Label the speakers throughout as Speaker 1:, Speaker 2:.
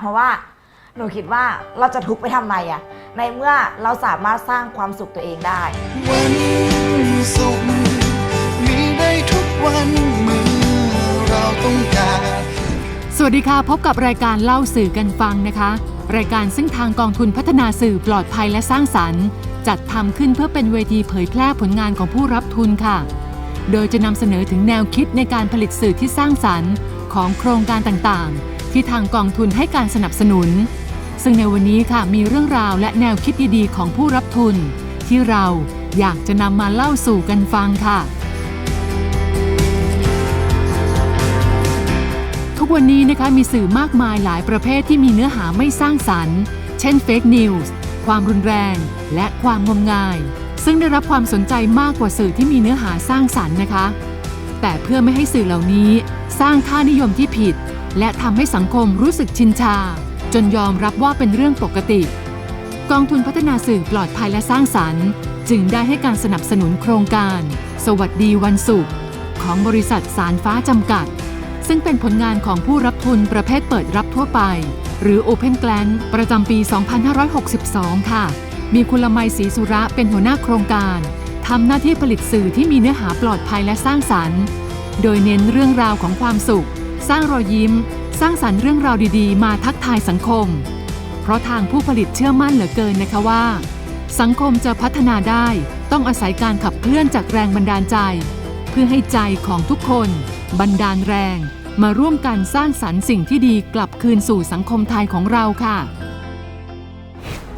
Speaker 1: เพราะว่าหนูคิดว่าเราจะทุกข์ไปทำไมอะในเมื่อเราสามารถสร้างความสุขตัวเองได้
Speaker 2: วันสุขมีได้ทุกวันเมื่อเราต้องการ
Speaker 3: สวัสดีค่ะ พบกับรายการเล่าสื่อกันฟังนะคะ รายการซึ่งทางกองทุนพัฒนาสื่อปลอดภัยและสร้างสรรค์ จัดทำขึ้นเพื่อเป็นเวทีเผยแพร่ผลงานของผู้รับทุนค่ะ โดยจะนำเสนอถึงแนวคิดในการผลิตสื่อที่สร้างสรรค์ ของโครงการต่างๆ ที่ทางกองทุนให้การสนับสนุน ซึ่งในวันนี้ค่ะมีเรื่องราวและแนวคิดดีๆ ของผู้รับทุน ที่เราอยากจะนำมาเล่าสู่กันฟังค่ะ ทุกวันนี้นะคะมีสื่อมากมายหลายประเภทที่มีเนื้อหาไม่สร้างสรรค์ เช่นเฟกนิวส์ความรุนแรง และความงมงาย ซึ่งได้รับความสนใจมากกว่าสื่อที่มีเนื้อหาสร้างสรรค์นะคะ แต่เพื่อไม่ให้สื่อเหล่านี้สร้างค่านิยมที่ผิด และทำให้สังคมรู้สึกชินชา จนยอมรับว่าเป็นเรื่องปกติ กองทุนพัฒนาสื่อปลอดภัยและสร้างสรรค์ จึงได้ให้การสนับสนุนโครงการ สวัสดีวันศุกร์ของบริษัทสารฟ้าจำกัด ซึ่งเป็นผลงานของผู้รับทุนประเภทเปิดรับทั่วไป หรือ Open g l a n ประจำปี 2562 ค่ะ มีคุณละไมศรีสุระเป็นหัวหน้าโครงการทำหน้าที่ผลิตสื่อที่มีเนื้อหาปลอดภัยและสร้างสรรค์ โดยเน้นเรื่องราวของความสุข สร้างรอยยิ้ม สร้างสรรค์เรื่องราวดีๆ มาทักทายสังคม เพราะทางผู้ผลิตเชื่อมั่นเหลือเกินนะคะว่า สังคมจะพัฒนาได้ต้องอาศัยการขับเคลื่อนจากแรงบันดาลใจ เพื่อให้ใจของทุกคน บันดาลแรง มาร่วมกันสร้างสรรค์สิ่งที่ดีกลับคืนสู่สังคมไทยของเราค่ะ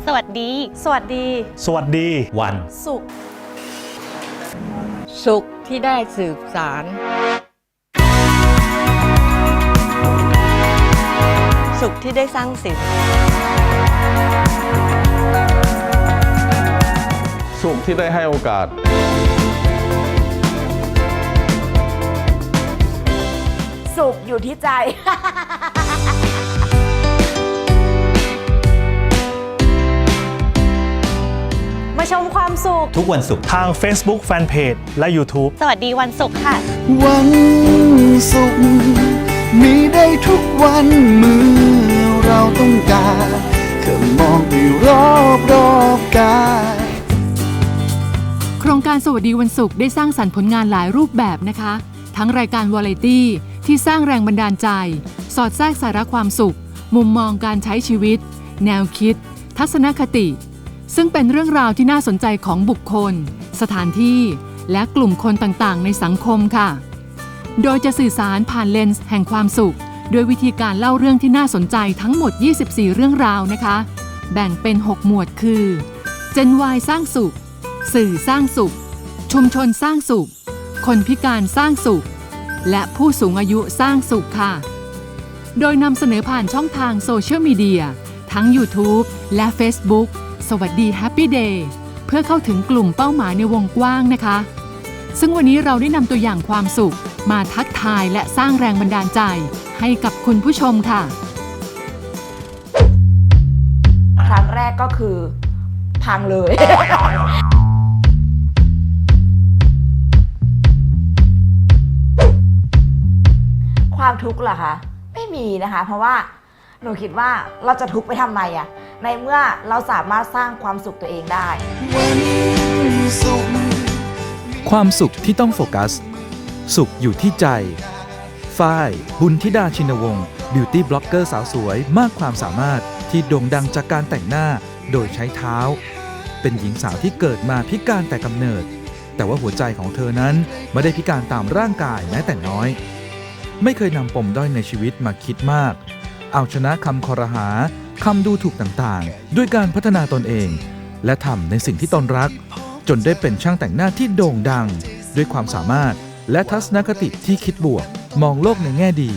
Speaker 4: สวัสดี
Speaker 1: สวัสดี
Speaker 5: สวัสดีวัน
Speaker 1: สุข
Speaker 6: สุขที่ได้สืบสาร
Speaker 4: สุขที่ได้สร้างสรรค์
Speaker 7: สุขที่ได้ให้โอกาส
Speaker 1: สุขอยู่ที่ใจ
Speaker 4: มาชมความสุข
Speaker 5: ทุกวันศุกร์ทาง Facebook Fanpage และ YouTube
Speaker 4: สวัสดีวันศุกร์ค่ะ
Speaker 2: วันสุขมีได้ทุกวันเมื่อ เราต้องการแค่มองไปรอบรอบกาย
Speaker 3: โครงการสวัสดีวันศุกร์ได้สร้างสรรค์ผลงานหลายรูปแบบนะคะ ทั้งรายการวาไรตี้ที่สร้างแรงบันดาลใจ สอดแทรกสาระความสุข มุมมองการใช้ชีวิต แนวคิด ทัศนคติ ซึ่งเป็นเรื่องราวที่น่าสนใจของบุคคล สถานที่ และกลุ่มคนต่างๆ ในสังคมค่ะ โดยจะสื่อสารผ่านเลนส์แห่งความสุข โดยวิธีการเล่าเรื่องที่น่าสนใจทั้งหมด 24 เรื่องราวนะคะ แบ่งเป็น 6 หมวดคือ Gen Y สร้างสุข สื่อสร้างสุข ชุมชนสร้างสุข คนพิการสร้างสุข และผู้สูงอายุสร้างสุขค่ะ โดยนำเสนอผ่านช่องทางโซเชียลมีเดียทั้ง YouTube และ Facebook สวัสดี Happy Day เพื่อเข้าถึงกลุ่มเป้าหมายในวงกว้างนะคะ ซึ่งวันนี้เราได้นำตัวอย่างความสุข มาทักทายและสร้างแรงบันดาลใจ ให้กับคุณผู้ชมค่ะ
Speaker 1: ครั้งแรกก็คือพังเลย ความทุกข์เหรอคะ ไม่มีนะคะ เพราะว่าหนูคิดว่าเราจะทุกข์ไปทำไมอะในเมื่อเราสามารถสร้างความสุขตัวเองได้
Speaker 2: วันสุข
Speaker 8: ความสุขที่ต้องโฟกัส สุขอยู่ที่ใจ ฝ้ายบุญธิดาชินวงศ์บิวตี้บล็อกเกอร์สาวสวยมากความสามารถที่โด่งดังจากการแต่งหน้าโดยใช้เท้า เป็นหญิงสาวที่เกิดมาพิการแต่กำเนิด แต่ว่าหัวใจของเธอนั้นไม่ได้พิการตามร่างกายแม้แต่น้อย ไม่เคยนำปมด้อยในชีวิตมาคิดมาก เอาชนะคำคอรหาคำดูถูกต่างๆ ด้วยการพัฒนาตนเอง และทำในสิ่งที่ตนรัก จนได้เป็นช่างแต่งหน้าที่โด่งดัง ด้วยความสามารถและทัศนคติที่คิดบวก มองโลกในแง่ดี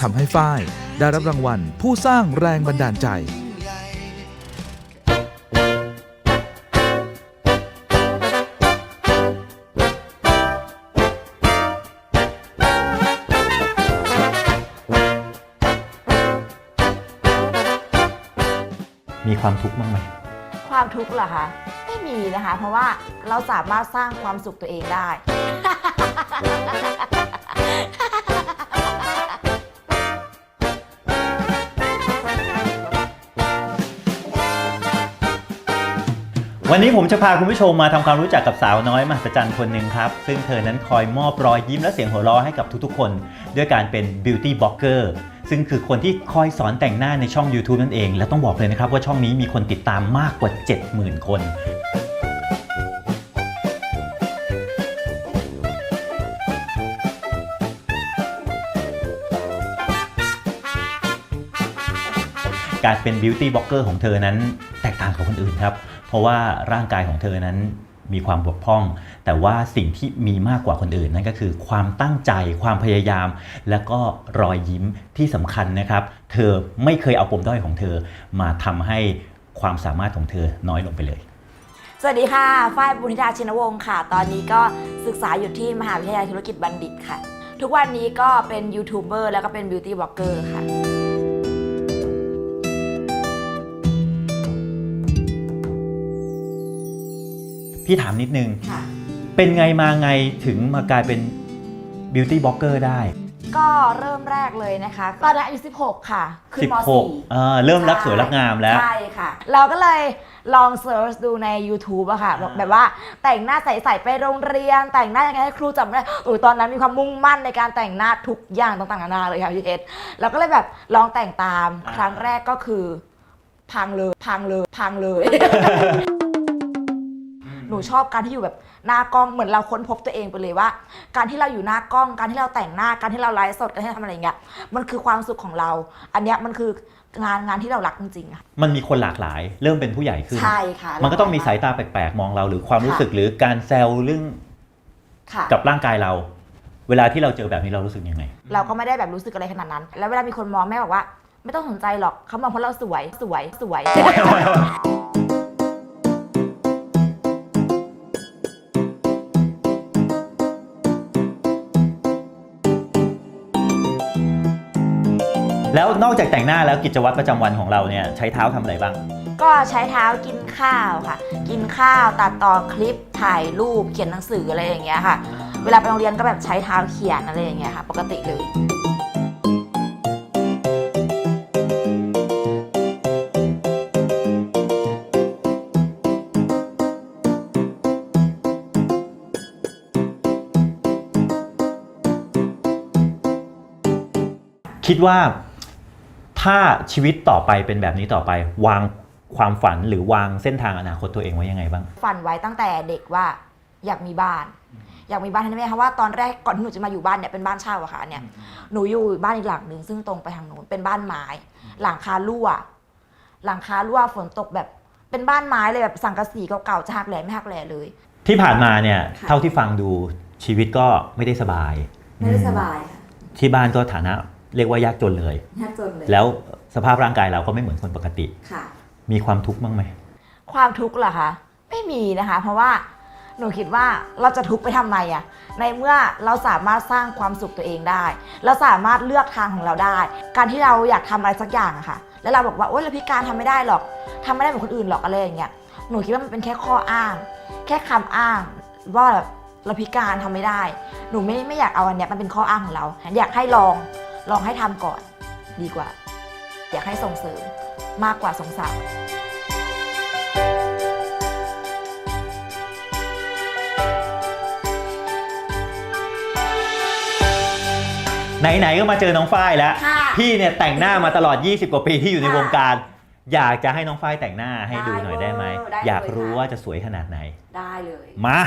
Speaker 8: ทำให้ฝ้ายได้รับรางวัลผู้สร้างแรงบันดาลใจ
Speaker 5: มีความทุกข์บ้างไหม
Speaker 1: คความทุกข์เหรอคะ ไม่มีนะคะ เพราะว่าเราสามารถสร้างความสุขตัวเองได้
Speaker 9: วันนี้ผมจะพาคุณผู้ชมมาทำความรู้จักกับสาวน้อยมหัศจรรย์คนหนึ่งครับ ซึ่งเธอนั้นคอยมอบรอยยิ้มและเสียงหัวเราะให้กับทุกๆ คน ด้วยการเป็น beauty blogger ซึ่งคือคนที่คอยสอนแต่งหน้าในช่อง YouTube นั่นเอง และต้องบอกเลยนะครับว่าช่องนี้มีคนติดตามมากกว่า 70,000 คนการเป็นบิวตี้บล็อกเกอร์ของเธอนั้นแตกต่างกับคนอื่นครับ เพราะว่าร่างกายของเธอนั้นมีความบกพร่อง แต่ว่าสิ่งที่มีมากกว่าคนอื่นนั่นก็คือ ความตั้งใจความพยายาม และก็รอยยิ้มที่สำคัญนะครับ เธอไม่เคยเอาปมด้อยของเธอ มาทำให้ความสามารถของเธอน้อยลงไปเลย
Speaker 1: สวัสดีค่ะ ฝ้ายบุญธิดาชินวงศ์ค่ะ ตอนนี้ก็ศึกษาอยู่ที่มหาวิทยาลัยธุรกิจบัณฑิตค่ะ ทุกวันนี้ก็เป็นยูทูบเบอร์แล้วก็เป็นบิวตี้บล็อกเกอร์ค่ะ
Speaker 9: พี่ถามนิดนึง
Speaker 1: ค่ะ
Speaker 9: เป็นไงมาไงถึงมากลายเป็นบิวตี้บล็อกเกอร์ได้
Speaker 1: ก็เริ่มแรกเลยนะคะตอนนั้นอายุ16 ค่ะ ขึ้นม
Speaker 9: 16เอ่อเริ่มรักสวยรักงามแล้ว
Speaker 1: ใช่ค่ะ เราก็เลยลองเซิร์ชดูใน YouTube อะค่ะแบบแบบว่าแต่งหน้าใสๆไปโรงเรียน แต่งหน้ายังไงให้ครูจำได้โอ้ยตอนนั้นมีความมุ่งมั่นในการแต่งหน้าทุกอย่างต่างๆนานาเลยค่ะพี่เอสเราก็เลยแบบลองแต่งตาม
Speaker 9: อ่า
Speaker 1: ครั้งแรกก็คือ พังเลยพังเลยพังเลย หนูชอบการที่อยู่แบบหน้ากล้องเหมือนเราค้นพบตัวเองไปเลยว่า การที่เราอยู่หน้ากล้อง การที่เราแต่งหน้าการที่เราไลฟ์สดการที่เราทำอะไรอย่างเงี้ยมันคือความสุขของเรา อันเนี้ยมันคืองานงานที่เรารักจริงๆอะ
Speaker 9: มันมีคนหลากหลาย เริ่มเป็นผู้ใหญ่ขึ้น
Speaker 1: ใช่ค่ะ
Speaker 9: มันก็ต้องมีสายตาแปลกๆ มองเราหรือความรู้สึกหรือการแซวเรื่อง
Speaker 1: ค่ะ
Speaker 9: กับร่างกายเรา เวลาที่เราเจอแบบนี้เรารู้สึกยังไง
Speaker 1: เราก็ไม่ได้แบบรู้สึกอะไรขนาดนั้น แล้วเวลามีคนมองแม่บอกว่า ไม่ต้องสนใจหรอกเขามองเพราะเราสวยสวยสวย
Speaker 9: แล้วนอกจากแต่งหน้าแล้วกิจวัตรประจำวันของเราเนี่ยใช้เท้าทำอะไรบ้าง
Speaker 1: ก็ใช้เท้ากินข้าวค่ะ กินข้าวตัดต่อคลิปถ่ายรูปเขียนหนังสืออะไรอย่างเงี้ยค่ะ เวลาไปโรงเรียนก็แบบใช้เท้าเขียนอะไรอย่างเงี้ยค่ะ ปกติเลย
Speaker 9: คิดว่า ถ้าชีวิตต่อไปเป็นแบบนี้ต่อไป วางความฝันหรือวางเส้นทางอนาคตตัวเองไว้ยังไงบ้าง
Speaker 1: ฝันไว้ตั้งแต่เด็กว่าอยากมีบ้าน อยากมีบ้านให้แม่เพราะว่าตอนแรกก่อนที่หนูจะมาอยู่บ้านเนี่ยเป็นบ้านเช่าอะค่ะเนี่ยหนูอยู่บ้านอีกหลังหนึ่งซึ่งตรงไปทางนู้นเป็นบ้านไม้ หลังคารั่ว หลังคารั่วฝนตกแบบเป็นบ้านไม้เลยแบบสังกะสีเก่าๆจะหักแหล่ไม่หักแหล่เลย
Speaker 9: ที่ผ่านมาเนี่ย
Speaker 1: ค่ะ
Speaker 9: เท่าที่ฟังดูชีวิตก็ไม่ได้สบาย
Speaker 1: ไม่ได้สบายค่ะ
Speaker 9: ที่บ้านก็ฐานะ เรียกว่ายากจนเลย
Speaker 1: ยากจนเลย
Speaker 9: แล้วสภาพร่างกายเราก็ไม่เหมือนคนปกติ
Speaker 1: ค่ะ
Speaker 9: มีความทุกข์บ้างไหม
Speaker 1: ความทุกข์เหรอคะไม่มีนะคะ เพราะว่าหนูคิดว่าเราจะทุกข์ไปทำไมอะในเมื่อเราสามารถสร้างความสุขตัวเองได้ เราสามารถเลือกทางของเราได้ การที่เราอยากทำอะไรสักอย่างอะค่ะ แล้วเราบอกว่าโอ๊ยเราพิการทำไม่ได้หรอกทำไม่ได้เหมือนคนอื่นหรอกอะไรอย่างเงี้ยหนูคิดว่ามันเป็นแค่ข้ออ้าง แค่คำอ้างว่าแบบเราพิการทำไม่ได้ หนูไม่ไม่อยากเอาอันเนี้ยมันเป็นข้ออ้างของเราอยากให้ลอง ลองให้ทำก่อนดีกว่า อยากให้ส่งเสริมมากกว่าสงสาร
Speaker 9: ไหนๆก็มาเจอน้องฝ้ายแล้ว
Speaker 1: ค่ะ
Speaker 9: พี่เนี่ยแต่งหน้ามาตลอด 20 กว่าปีที่อยู่ใน
Speaker 1: ค่ะ
Speaker 9: วงการ อยากจะให้น้องฝ้ายแต่งหน้าให้ดูหน่อยได้ไหม
Speaker 1: ได้เลย
Speaker 9: อยากรู้
Speaker 1: ค่ะ
Speaker 9: ว่าจะสวยขนาดไหน
Speaker 1: ได้เลย
Speaker 9: มา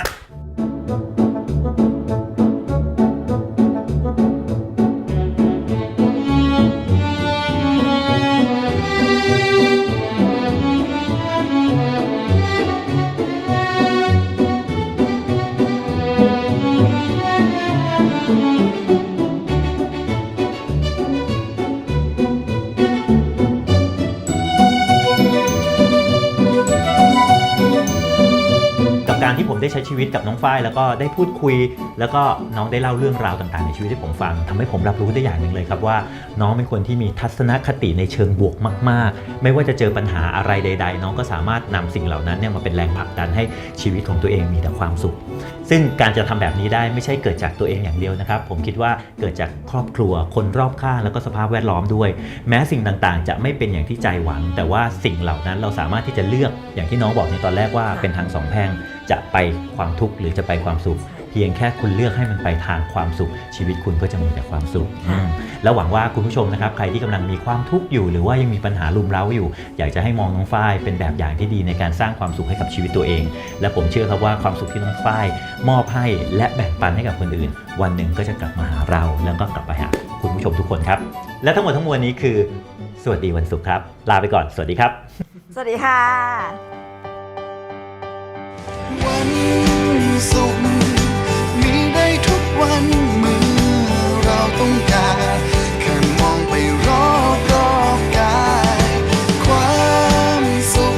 Speaker 9: ได้ใช้ชีวิตกับน้องฝ้ายแล้วก็ได้พูดคุย แล้วก็น้องได้เล่าเรื่องราวต่างๆ ในชีวิตให้ผมฟังทำให้ผมรับรู้ได้อย่างหนึ่งเลยครับว่า น้องเป็นคนที่มีทัศนคติในเชิงบวกมาก ๆ ไม่ว่าจะเจอปัญหาอะไรใด ๆ น้องก็สามารถนำสิ่งเหล่านั้นเนี่ยมาเป็นแรงผลักดันให้ชีวิตของตัวเองมีแต่ความสุข ซึ่งการจะทำแบบนี้ได้ไม่ใช่เกิดจากตัวเองอย่างเดียวนะครับ ผมคิดว่าเกิดจากครอบครัวคนรอบข้างแล้วก็สภาพแวดล้อมด้วย แม้สิ่งต่างๆ จะไม่เป็นอย่างที่ใจหวัง แต่ว่าสิ่งเหล่านั้นเราสามารถที่จะเลือกอย่างที่น้องบอกในตอนแรกว่าเป็นทางสองแพร่งจะไปความทุกข์หรือจะไปความสุข พียงแค่คุณเลือกให้มันไปทางความสุข ชีวิตคุณก็จะมีแต่ความสุขอืมแล้วหวังว่าคุณผู้ชมนะครับใครที่กำลังมีความทุกข์อยู่ หรือว่ายังมีปัญหารุมเร้าอยู่ อยากจะให้มองน้องฝ้ายเป็นแบบอย่างที่ดีในการสร้างความสุขให้กับชีวิตตัวเอง และผมเชื่อครับว่าความสุขที่น้องฝ้ายมอบให้และแบ่งปันให้กับคนอื่น วันหนึ่งก็จะกลับมาหาเรา แล้วก็กลับไปหาคุณผู้ชมทุกคนครับ และทั้งหมดทั้งมวลนี้คือ สวัสดีวันศุกร์ครับ ลาไปก่อน สวัสดีครับ
Speaker 1: สวัสดีค่ะ
Speaker 2: วันศุกร์มีได้ทุก วันเมื่อเราต้องการแค่มองไปรอบรอบกาย ความสุข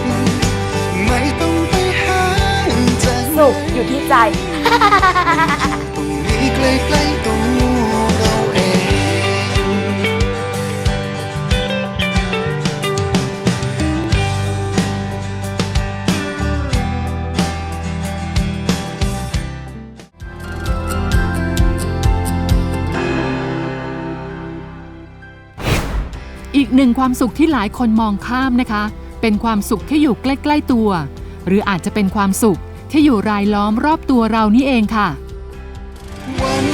Speaker 2: ไม่ต้องไปหาจาก
Speaker 1: สุขอยู่ที่ใจ
Speaker 3: อีกหนึ่งความสุขที่หลายคนมองข้ามนะคะ เป็นความสุขที่อยู่ใกล้ ๆ ตัว หรืออาจจะเป็นความสุขที่อยู่รายล้อมรอบตัวเรานี่เองค่ะ
Speaker 2: วัน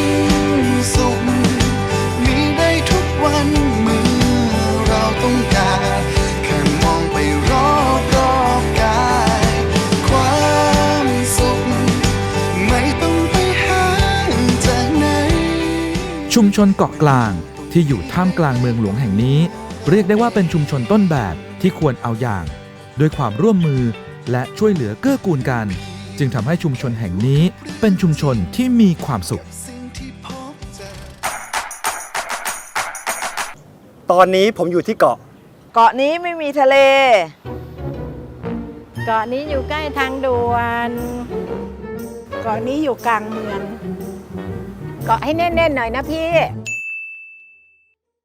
Speaker 2: ศุกร์มีได้ทุกวันเมื่อเราต้องการแค่มองไปรอบรอบกาย ความสุขไม่ต้องไปหาจากไหน
Speaker 8: ชุมชนเกาะกลางที่อยู่ท่ามกลางเมืองหลวงแห่งนี้ เรียกได้ว่าเป็นชุมชนต้นแบบที่ควรเอาอย่าง ด้วยความร่วมมือและช่วยเหลือเกื้อกูลกัน จึงทำให้ชุมชนแห่งนี้เป็นชุมชนที่มีความสุข
Speaker 2: สิ่งที่พบเจอ
Speaker 10: ตอนนี้ผมอยู่ที่เกาะ
Speaker 1: เกาะนี้ไม่มีทะเล
Speaker 6: เกาะนี้อยู่ใกล้ทางด่วน
Speaker 1: เกาะนี้อยู่กลางเมือง
Speaker 6: เกาะให้แน่นๆหน่อยนะพี่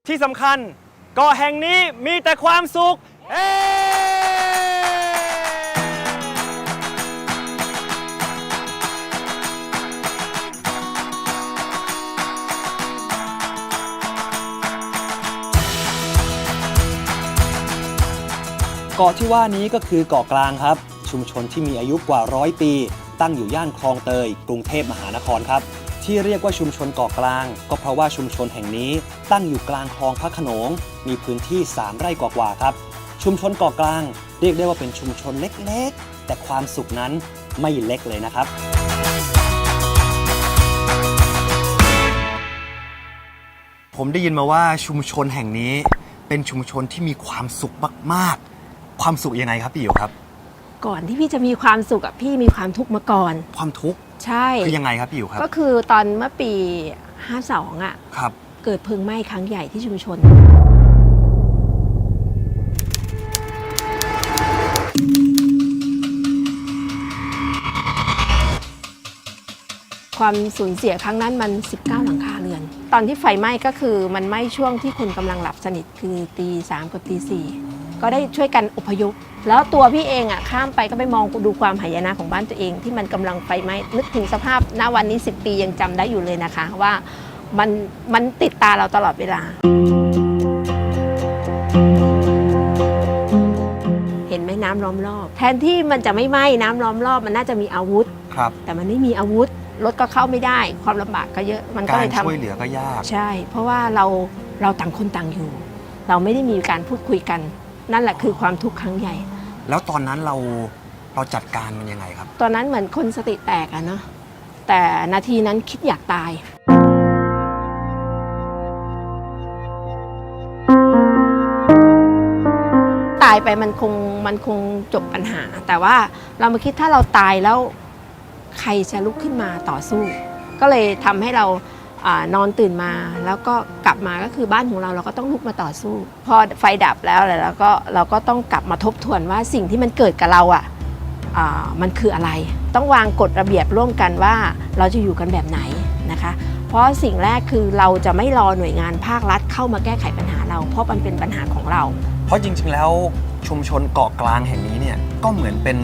Speaker 10: ที่สำคัญเกาะแห่งนี้มีแต่ความสุขเอ้เกาะที่ว่านี้ก็คือเกาะกลางครับ ชุมชนที่มีอายุกว่าร้อยปี ตั้งอยู่ย่านคลองเตย กรุงเทพมหานครครับ ที่เรียกว่าชุมชนเกาะกลาง ก็เพราะว่าชุมชนแห่งนี้ตั้งอยู่กลางคลองพระโขนง มีพื้นที่ 3 ไร่กว่าๆครับ ชุมชนเกาะกลาง เรียกได้ว่าเป็นชุมชนเล็กๆ แต่ความสุขนั้นไม่เล็กเลยนะครับผมได้ยินมาว่าชุมชนแห่งนี้เป็นชุมชนที่มีความสุขมากๆ ความสุขยังไงครับพี่อิ๋วครับ
Speaker 11: ก่อนที่พี่จะมีความสุขอะพี่มีความทุกข์มาก่อน
Speaker 10: ความทุกข์
Speaker 11: ใช่
Speaker 10: คือยังไงครับพี่อิ๋วครับ
Speaker 11: ก็คือตอนเมื่อปี 52อะ
Speaker 10: ครับ
Speaker 11: เกิดเพลิงไหม้ครั้งใหญ่ที่ชุมชน ความสูญเสียครั้งนั้นมัน 19 หลังคาเรือน ตอนที่ไฟไหม้ก็คือมันไหม้ช่วงที่คุณกำลังหลับสนิทคือตีสามกับตีสี่ก็ได้ช่วยกันอพยพ แล้วตัวพี่เองอะข้ามไปก็ไปมองดูความหายนะของบ้านตัวเอง ที่มันกำลังไฟไหม้นึกถึงสภาพณวันนี้ 10 ปียังจำได้อยู่เลยนะคะ ว่ามันมันติดตาเราตลอดเวลา เห็นไหมน้ำล้อมรอบ แทนที่มันจะไม่ไหม้น้ำล้อมรอบมันน่าจะมีอาวุธ
Speaker 10: ครับ
Speaker 11: แต่มันไม่มีอาวุธรถก็เข้าไม่ได้ ความลำบากก็เยอะมันก็
Speaker 10: กา
Speaker 11: เล
Speaker 10: ร
Speaker 11: ยทำ
Speaker 10: ช่วยเหลือก็ยาก
Speaker 11: ใช่ เพราะว่าเราเราต่างคนต่างอยู่ เราไม่ได้มีการพูดคุยกัน นั่นแหละคือความทุกข์ครั้งใหญ่
Speaker 10: แล้วตอนนั้นเราเราจัดการมันยังไงครับ
Speaker 11: ตอนนั้นเหมือนคนสติแตกอะเนาะแต่นาทีนั้นคิดอยากตาย ตายไปมันคงมันคงจบปัญหา แต่ว่าเรามาคิดถ้าเราตายแล้วใครจะลุกขึ้นมาต่อสู้ ก็เลยทำให้เรา อนอนตื่นมาแล้วก็กลับมาก็คือบ้านของเราเราก็ต้องลุกมาต่อสู้ พอไฟดับแล้วอะไรแล้วก็เราก็ต้องกลับมาทบทวนว่าสิ่งที่มันเกิดกับเราอะอ่ามันคืออะไร ต้องวางกฎระเบียบร่วมกันว่าเราจะอยู่กันแบบไหนนะคะ เพราะสิ่งแรกคือเราจะไม่รอหน่วยงานภาครัฐเข้ามาแก้ไขปัญหาเรา เพราะมันเป็นปัญหาของเรา
Speaker 10: เพราะจริงๆแล้วชุมชนเกาะกลางแห่งนี้เนี่ยก็เหมือนเป็น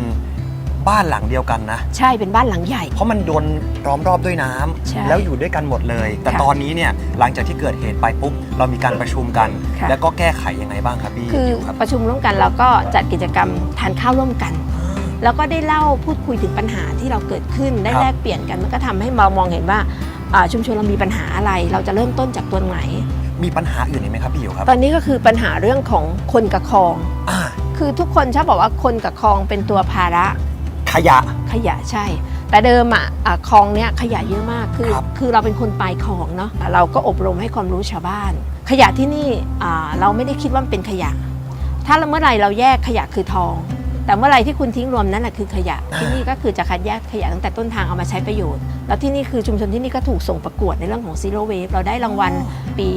Speaker 10: บ้านหลังเดียวกันนะ
Speaker 11: ใช่เป็นบ้านหลังใหญ่
Speaker 10: เพราะมันโดนล้อมรอบด้วยน้ำ
Speaker 11: ใช่
Speaker 10: แล้วอยู่ด้วยกันหมดเลย แต่
Speaker 11: ค่ะ
Speaker 10: ตอนนี้เนี่ยหลังจากที่เกิดเหตุไปปุ๊บเรามีการประชุมกัน
Speaker 11: ค่ะ
Speaker 10: แล้วก็แก้ไขยังไงบ้างครับพี่
Speaker 11: คือ
Speaker 10: อิ๋วครับ
Speaker 11: ประชุมร่วมกันเราก็จัดกิจกรรมทานข้าวร่วมกันแล้วก็ได้เล่าพูดคุยถึงปัญหาที่เราเกิดขึ้นได้
Speaker 10: ครับ
Speaker 11: แลกเปลี่ยนกันมันก็ทำให้เรามองเห็นว่าอ่าชุมชนเรามีปัญหาอะไร เราจะเริ่มต้นจากตัวไหน
Speaker 10: มีปัญหาอื่นอีกไหมครับพี่อิ๋วครับ
Speaker 11: ตอนนี้ก็คือปัญหาเรื่องของคนกับคลอง
Speaker 10: อ่า
Speaker 11: คือทุกคนชอบบอกว่าคนกับคลองเป็นตัวภาระ
Speaker 10: ขยะ
Speaker 11: ขยะใช่ แต่เดิมอะอะคลองเนี้ยขยะเยอะมากคือ
Speaker 10: ครับ
Speaker 11: คือเราเป็นคนปลายคลองเนาะเราก็อบรมให้ความรู้ชาวบ้าน ขยะที่นี่อ่าเราไม่ได้คิดว่ามันเป็นขยะ ถ้าเมื่อไหร่เราแยกขยะคือทอง แต่เมื่อไหร่ที่คุณทิ้งรวมนั่นแหละคือขยะที่นี่ก็คือจะคัดแยกขยะตั้งแต่ต้นทางเอามาใช้ประโยชน์ แล้วที่นี่คือชุมชนที่นี่ก็ถูกส่งประกวดในเรื่องของ Zero Wave เราได้รางวัลปี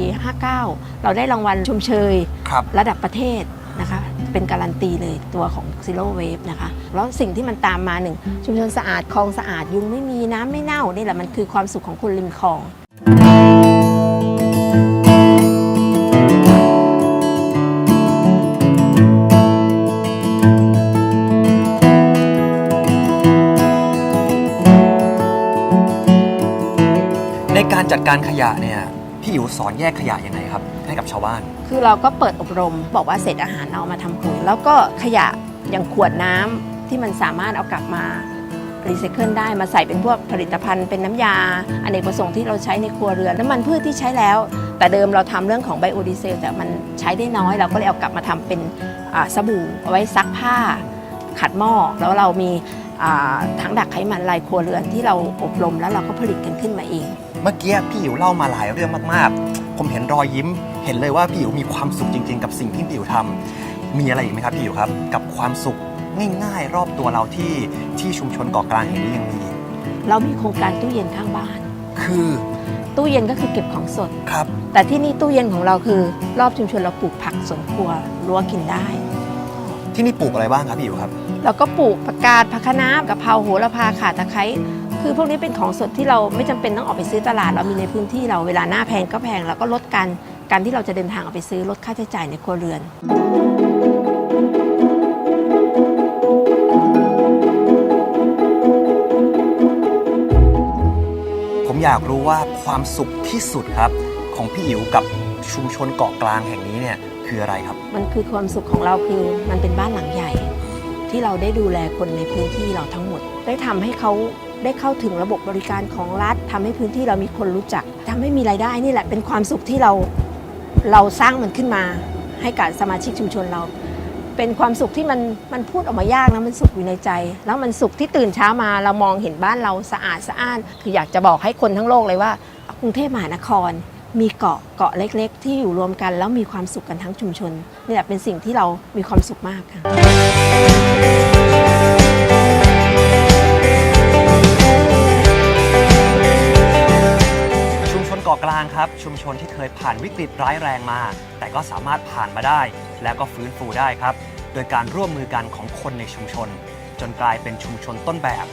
Speaker 11: 59 เราได้รางวัลชมเชย
Speaker 10: ครับ
Speaker 11: ระดับประเทศนะคะ เป็นการันตีเลยตัวของ Zero Wave นะคะ แล้วสิ่งที่มันตามมาหนึ่งชุมชนสะอาดคลองสะอาดยุงไม่มีน้ำไม่เน่านี่แหละมันคือความสุขของคนริมคลอง
Speaker 10: ในการจัดการขยะเนี่ย พี่อิ๋วสอนแยกขยะยังไงครับ ให้กับชาวบ้าน
Speaker 11: คือเราก็เปิดอบรมบอกว่าเศษอาหารเอามาทำปุ๋ยแล้วก็ขยะอย่างขวดน้ำที่มันสามารถเอากลับมารีไซเคิลได้มาใส่เป็นพวกผลิตภัณฑ์เป็นน้ำยาอเนกประสงค์ที่เราใช้ในครัวเรือนน้ำมันพืชที่ใช้แล้ว แต่เดิมเราทำเรื่องของไบโอดีเซลแต่มันใช้ได้น้อยเราก็เลยเอากลับมาทำเป็นอ่าสบู่เอาไว้ซักผ้า ขัดหม้อแล้วเรามีอ่าถังดักไขมันลายครัวเรือนที่เราอบรมแล้วเราก็ผลิตกันขึ้นมาเอง
Speaker 10: เมื่อกี้พี่อิ๋วเล่ามาหลายเรื่องมากๆ ผมเห็นรอยยิ้ม เห็นเลยว่าพี่อิ๋วมีความสุขจริง ๆ กับสิ่งที่พี่อิ๋วทำมีอะไรอีกไหมครับพี่อิ๋วครับ กับความสุขง่ายๆ รอบตัวเราที่ที่ชุมชนเกาะกลางแห่งนี้ยังมี
Speaker 11: เรามีโครงการตู้เย็นข้างบ้าน
Speaker 10: คือ
Speaker 11: ตู้เย็นก็คือเก็บของสด
Speaker 10: ครับ
Speaker 11: แต่ที่นี่ตู้เย็นของเราคือ รอบชุมชนเราปลูกผักสวนครัวรั้วกินได้
Speaker 10: ที่นี่ปลูกอะไรบ้างครับพี่อิ๋วครับ
Speaker 11: เราก็ปลูกผักกาดผักคะน้ากะเพราโหระพาข่าตะไคร้ คือพวกนี้เป็นของสดที่เราไม่จำเป็นต้องออกไปซื้อตลาด เรามีในพื้นที่เราเวลาหน้าแพงก็แพง แล้วก็ลดการการที่เราจะเดินทางออกไปซื้อลดค่าใช้จ่ายในครัวเรือน
Speaker 10: ผมอยากรู้ว่าความสุขที่สุดครับ ของพี่อิ๋วกับชุมชนเกาะกลางแห่งนี้เนี่ยคืออะไรครับ
Speaker 11: มันคือความสุขของเราคือมันเป็นบ้านหลังใหญ่ ที่เราได้ดูแลคนในพื้นที่เราทั้งหมด ได้ทำให้เขา ได้เข้าถึงระบบบริการของรัฐทำให้พื้นที่เรามีคนรู้จักทำให้มีรายได้นี่แหละเป็นความสุขที่เราเราสร้างมันขึ้นมา ให้กับสมาชิกชุมชนเรา เป็นความสุขที่มันมันพูดออกมายากนะมันสุขอยู่ในใจ แล้วมันสุขที่ตื่นเช้ามาเรามองเห็นบ้านเราสะอาดสะอ้าน คืออยากจะบอกให้คนทั้งโลกเลยว่ากรุงเทพมหานคร มีเกาะเกาะเล็ก ๆ ที่อยู่รวมกันแล้วมีความสุขกันทั้งชุมชนนี่แหละเป็นสิ่งที่เรามีความสุขมากค่ะ
Speaker 10: กาะกลางครับ ชุมชนที่เคยผ่านวิกฤตร้ายแรงมา แต่ก็สามารถผ่านมาได้ แล้วก็ฟื้นฟูได้ครับ โดยการร่วมมือกันของคนในชุมชน จนกลายเป็นชุมชนต้นแบบ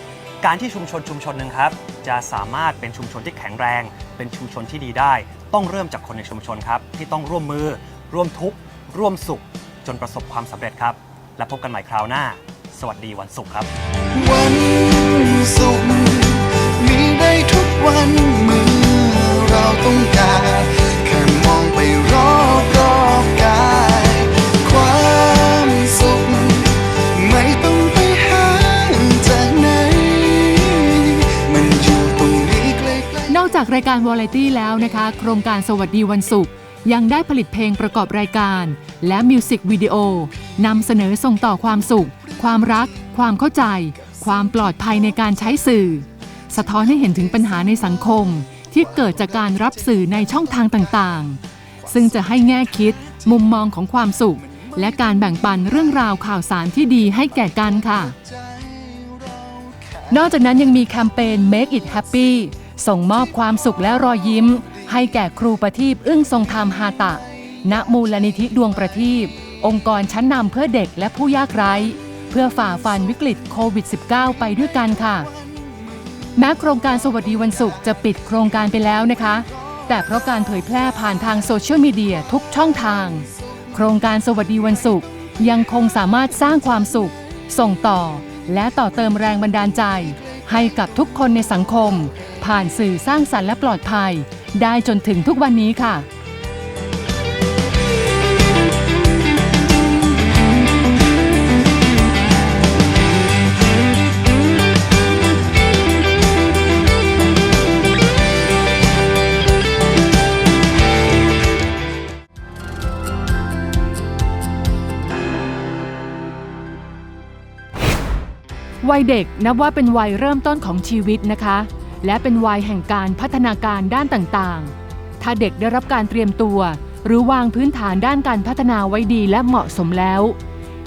Speaker 10: การที่ชุมชนชุมชนหนึ่งครับ จะสามารถเป็นชุมชนที่แข็งแรง เป็นชุมชนที่ดีได้ ต้องเริ่มจากคนในชุมชนครับ ที่ต้องร่วมมือ ร่วมทุกข์ร่วมสุข จนประสบความสำเร็จครับ และพบกันใหม่คราวหน้า สวัสดีวันศุกร์ครับ
Speaker 2: วันศุกร์มีได้ทุกวันเมื่อ เราต้องการแค่มองไปรอบรอบกาย ความสุข ไม่ต้องไปหาจากไหน มันอยู่ตรงนี้ใกล้ๆ
Speaker 3: นอกจากรายการวาไรตี้แล้วนะคะ โครงการสวัสดีวันศุกร์ยังได้ผลิตเพลงประกอบรายการ และมิวสิกวิดีโอนำเสนอส่งต่อความสุข ความรัก ความเข้าใจ ความปลอดภัยในการใช้สื่อ สะท้อนให้เห็นถึงปัญหาในสังคม ที่เกิดจากการรับสื่อในช่องทางต่างๆ ซึ่งจะให้แง่คิด มุมมองของความสุข และการแบ่งปันเรื่องราวข่าวสารที่ดีให้แก่กันค่ะ นอกจากนั้นยังมีแคมเปญ Make It Happy ส่งมอบความสุขและรอยยิ้ม ให้แก่ครูประทีปอึ้งทรงธรรมฮาตะ ณมูลนิธิดวงประทีปองค์กรชั้นนำเพื่อเด็กและผู้ยากไร้พพื่อฝ่าฟันวิกฤตโควิด -19 ไปด้วยกันค่ะ แม้โครงการสวัสดีวันศุกร์จะปิดโครงการไปแล้วนะคะ แต่เพราะการเผยแพร่ผ่านทางโซเชียลมีเดียทุกช่องทาง โครงการสวัสดีวันศุกร์ยังคงสามารถสร้างความสุข ส่งต่อ และต่อเติมแรงบันดาลใจ ให้กับทุกคนในสังคม ผ่านสื่อสร้างสรรค์และปลอดภัย ได้จนถึงทุกวันนี้ค่ะ วัยเด็กนับว่าเป็นวัยเริ่มต้นของชีวิตนะคะ และเป็นวัยแห่งการพัฒนาการด้านต่างๆ ถ้าเด็กได้รับการเตรียมตัว หรือวางพื้นฐานด้านการพัฒนาไว้ดีและเหมาะสมแล้ว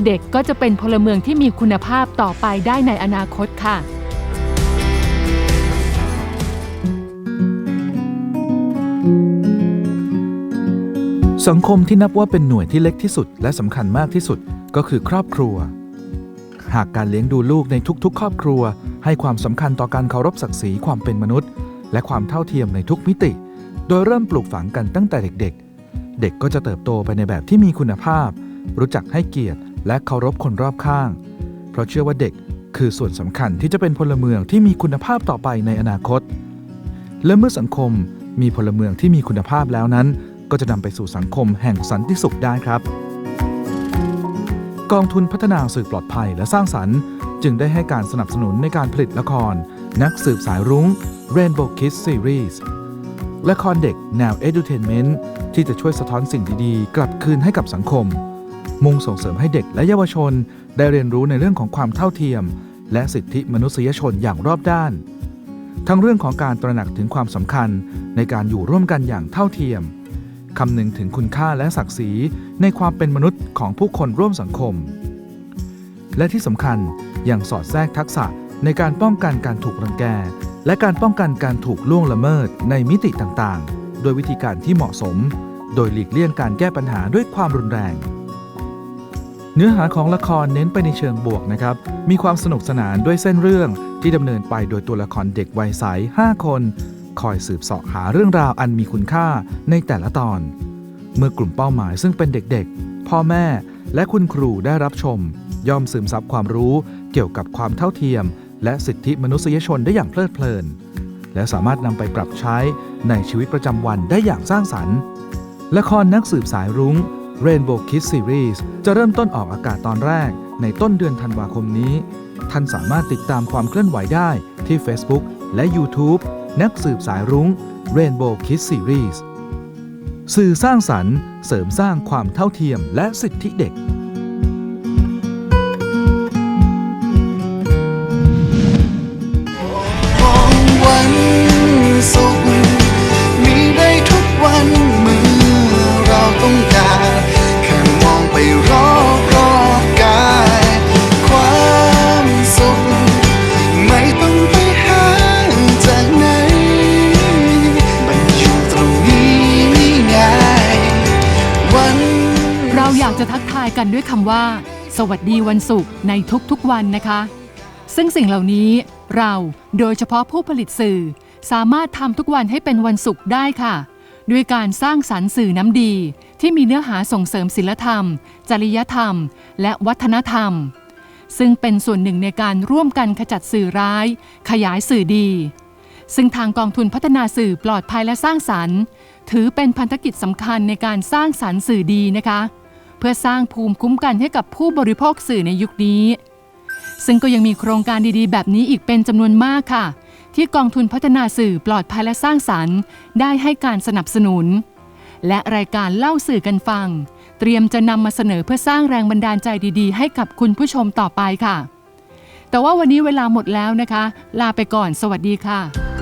Speaker 3: เด็กก็จะเป็นพลเมืองที่มีคุณภาพต่อไปได้ในอนาคตค่ะ
Speaker 8: สังคมที่นับว่าเป็นหน่วยที่เล็กที่สุดและสำคัญมากที่สุดก็คือครอบครัว หากการเลี้ยงดูลูกในทุกๆ ครอบครัว ให้ความสำคัญต่อการเคารพศักดิ์ศรีความเป็นมนุษย์ และความเท่าเทียมในทุกมิติ โดยเริ่มปลูกฝังกันตั้งแต่เด็ก ๆ เด็กก็จะเติบโตไปในแบบที่มีคุณภาพ รู้จักให้เกียรติและเคารพคนรอบข้าง เพราะเชื่อว่าเด็กคือส่วนสำคัญที่จะเป็นพลเมืองที่มีคุณภาพต่อไปในอนาคต และเมื่อสังคมมีพลเมืองที่มีคุณภาพแล้วนั้น ก็จะนำไปสู่สังคมแห่งสันติสุขได้ครับ กองทุนพัฒนาสื่อปลอดภัยและสร้างสรรค์ จึงได้ให้การสนับสนุนในการผลิตละคร นักสืบสายรุ้ง Rainbow Kids Series ละครเด็กแนว Edutainment ที่จะช่วยสะท้อนสิ่งดีๆ กลับคืนให้กับสังคม มุ่งส่งเสริมให้เด็กและเยาวชน ได้เรียนรู้ในเรื่องของความเท่าเทียม และสิทธิมนุษยชนอย่างรอบด้าน ทั้งเรื่องของการตระหนักถึงความสำคัญในการอยู่ร่วมกันอย่างเท่าเทียม คำนึงถึงคุณค่าและศักดิ์ศรีในความเป็นมนุษย์ของผู้คนร่วมสังคม และที่สำคัญยังสอดแทรกทักษะในการป้องกันการถูกรังแก และการป้องกันการถูกล่วงละเมิดในมิติต่างๆ โดยวิธีการที่เหมาะสม โดยหลีกเลี่ยงการแก้ปัญหาด้วยความรุนแรง เนื้อหาของละครเน้นไปในเชิงบวกนะครับ มีความสนุกสนานด้วยเส้นเรื่องที่ดำเนินไปโดยตัวละครเด็กวัยใส 5 คน คอยสืบเสาะหาเรื่องราวอันมีคุณค่าในแต่ละตอน เมื่อกลุ่มเป้าหมายซึ่งเป็นเด็กๆ พ่อแม่และคุณครูได้รับชม ย่อมซึมซับความรู้เกี่ยวกับความเท่าเทียม และสิทธิมนุษยชนได้อย่างเพลิดเพลิน และสามารถนำไปปรับใช้ในชีวิตประจำวันได้อย่างสร้างสรรค์ ละครนักสืบสายรุ้ง Rainbow Kids Series จะเริ่มต้นออกอากาศตอนแรก ในต้นเดือนธันวาคมนี้ ท่านสามารถติดตามความเคลื่อนไหวได้ที่ Facebook และ YouTube นักสืบสายรุ้ง Rainbow Kids Series สื่อสร้างสรรค์ เสริมสร้างความเท่าเทียมและสิทธิเด็
Speaker 3: ก จะทักทายกันด้วยคำว่า สวัสดีวันศุกร์ในทุกๆวันนะคะ ซึ่งสิ่งเหล่านี้เราโดยเฉพาะผู้ผลิตสื่อ สามารถทำทุกวันให้เป็นวันศุกร์ได้ค่ะ ด้วยการสร้างสรรค์สื่อน้ำดี ที่มีเนื้อหาส่งเสริมศิลธรรม จริยธรรม และวัฒนธรรม ซึ่งเป็นส่วนหนึ่งในการร่วมกันขจัดสื่อร้าย ขยายสื่อดี ซึ่งทางกองทุนพัฒนาสื่อปลอดภัยและสร้างสรรค์ ถือเป็นพันธกิจสำคัญในการสร้างสรรค์สื่อดีนะคะ เพื่อสร้างภูมิคุ้มกันให้กับผู้บริโภคสื่อในยุคนี้ ซึ่งก็ยังมีโครงการดีๆ แบบนี้อีกเป็นจำนวนมากค่ะ ที่กองทุนพัฒนาสื่อปลอดภัยและสร้างสรรค์ ได้ให้การสนับสนุน และรายการเล่าสื่อกันฟัง เตรียมจะนำมาเสนอเพื่อสร้างแรงบันดาลใจดีๆ ให้กับคุณผู้ชมต่อไปค่ะ แต่ว่าวันนี้เวลาหมดแล้วนะคะ ลาไปก่อน สวัสดีค่ะ